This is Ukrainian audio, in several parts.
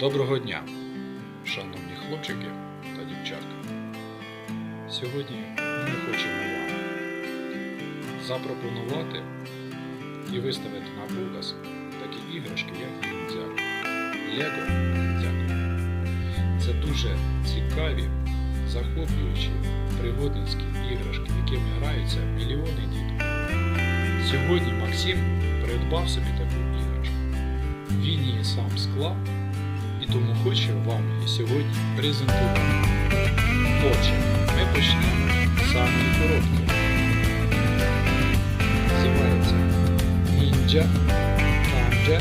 Доброго дня, шановні хлопчики та дівчатка. Сьогодні ми хочемо вам запропонувати і виставити на показ такі іграшки, як ніндзяк. Лего ніндзяк. Це дуже цікаві, захоплюючі, пригодницькі іграшки, якими граються мільйони діток. Сьогодні Максим придбав собі таку іграшку. Він її сам склав тому хочу вам сьогодні презентувати. Отже, ми почнемо з самої. Називається Ninja Ninja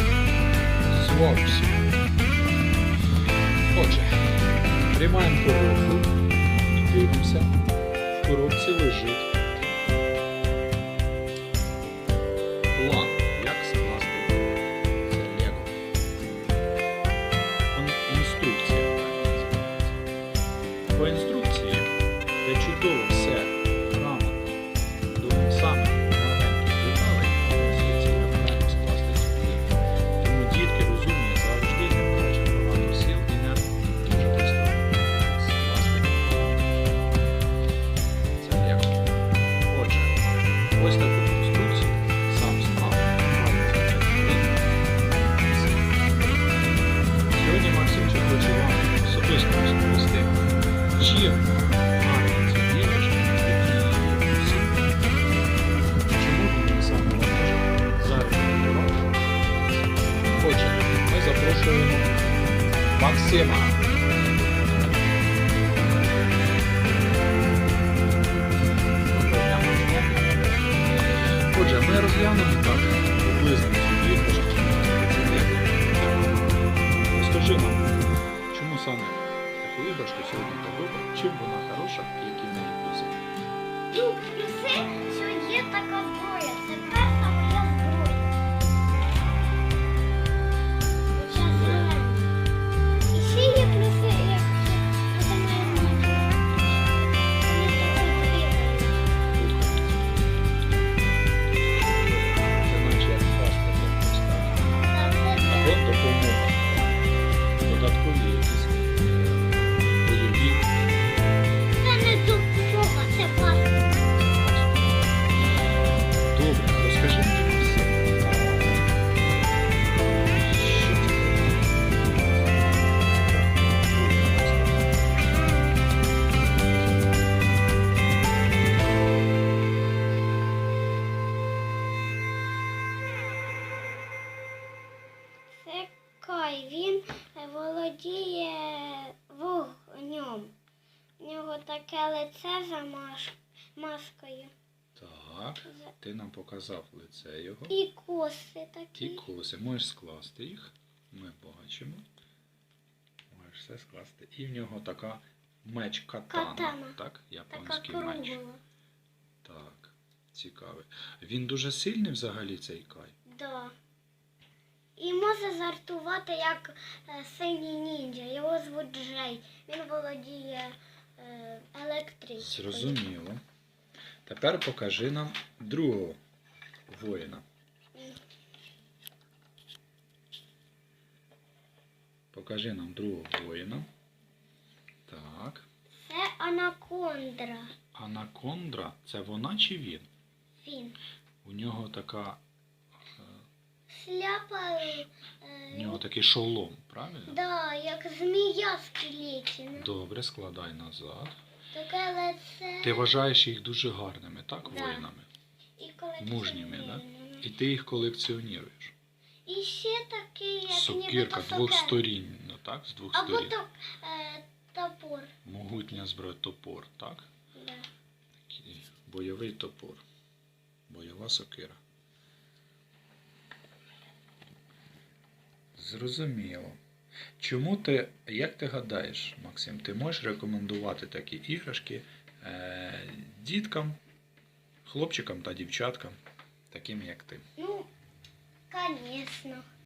Swarms. Отже, приймаємо коробку і дивимося. Запрошуємо Максима. Отже, ми розглянемо так приблизно. Це Лего. Нам, чому саме таку іграшку сьогодні ти чим вона хороша і які в неї плюси. Ну, плюси, що є така зброя. Це перша допомога. Додаткові якісь Кай, він володіє вогнем. У нього таке лице за маш... маскою. Так, ти нам показав лице його. І коси І такі. коси. Можеш скласти їх. Ми бачимо. Можеш все скласти. І в нього така меч катана. Катана. Так, Така японський меч. Так, цікавий. Він дуже сильний взагалі цей кай. Да. І може жартувати як е, синій ніндзя. Його звуть Джей. Він володіє е. Зрозуміло. Тепер покажи нам другого воїна. Покажи нам другого воїна. Так. Це анакондра. Анакондра це вона чи він? Він. У нього така. Шляпа. У Е, нього такий шолом, правильно? да, як змія скелетина. Добре, складай назад. Таке лице. Ти вважаєш їх дуже гарними, так, Да. воїнами? І мужніми, да? І ти їх колекціонуєш. І ще такий, як Сокирка нібито двох сокира. сторін, ну так, з двох Або сторін. то, е, топор. Могутня зброя топор, так? Да. Такий бойовий топор. Бойова сокира. Зрозуміло. Чому ти, як ти гадаєш, Максим, ти можеш рекомендувати такі іграшки е, діткам, хлопчикам та дівчаткам, таким як ти? Ну, звісно.